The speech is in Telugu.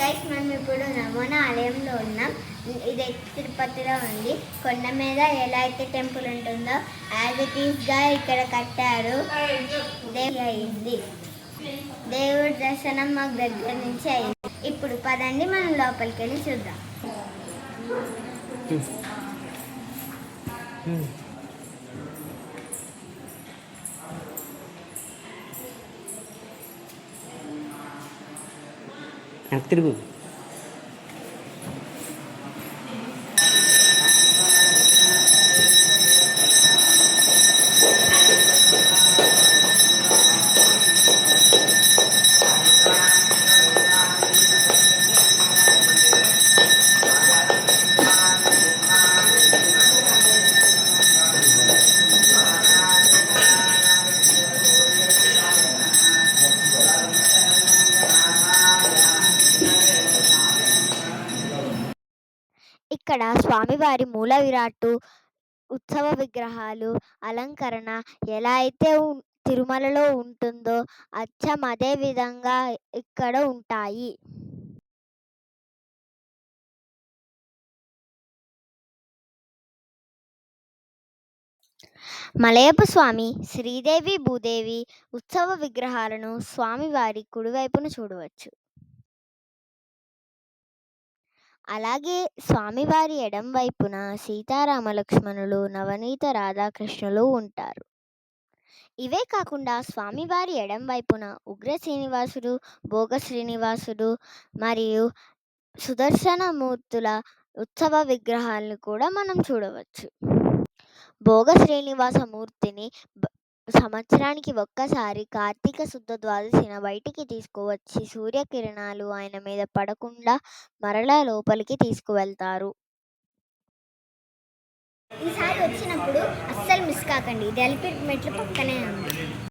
గైస్ మనం ఇప్పుడు నమూనా ఆలయంలో ఉన్నాం. ఇది తిరుపతిలో ఉంది. కొండ మీద ఎలా అయితే టెంపుల్ ఉంటుందో యాజ్ ఇట్ ఈస్గా ఇక్కడ కట్టారు. అయింది. దేవుడి దర్శనం మాకు దగ్గర నుంచి అయింది. ఇప్పుడు పదండి మనం లోపలికి వెళ్ళి చూద్దాం hmm. Hmm. எனக்கு திரும்பி ఇక్కడ స్వామివారి మూల విరాట్టు ఉత్సవ విగ్రహాలు అలంకరణ ఎలా అయితే తిరుమలలో ఉంటుందో అచ్చం అదే విధంగా ఇక్కడ ఉంటాయి. మలయపు స్వామి శ్రీదేవి భూదేవి ఉత్సవ విగ్రహాలను స్వామివారి కుడివైపున చూడవచ్చు. అలాగే స్వామివారి ఎడం వైపున సీతారామ లక్ష్మణులు నవనీత రాధాకృష్ణులు ఉంటారు. ఇవే కాకుండా స్వామివారి ఎడం వైపున ఉగ్ర శ్రీనివాసుడు భోగ శ్రీనివాసుడు మరియు సుదర్శనమూర్తుల ఉత్సవ విగ్రహాలను కూడా మనం చూడవచ్చు. భోగ శ్రీనివాస మూర్తిని బ- సంవత్సరానికి ఒక్కసారి కార్తీక శుద్ధ ద్వాదశిన బయటికి తీసుకువచ్చి సూర్యకిరణాలు ఆయన మీద పడకుండా మరలా లోపలికి తీసుకువెళ్తారు. ఈసారి వచ్చినప్పుడు అస్సలు మిస్ కాకండి. ఇది ఎలిపిట్ మెట్లు పక్కనే ఉంది.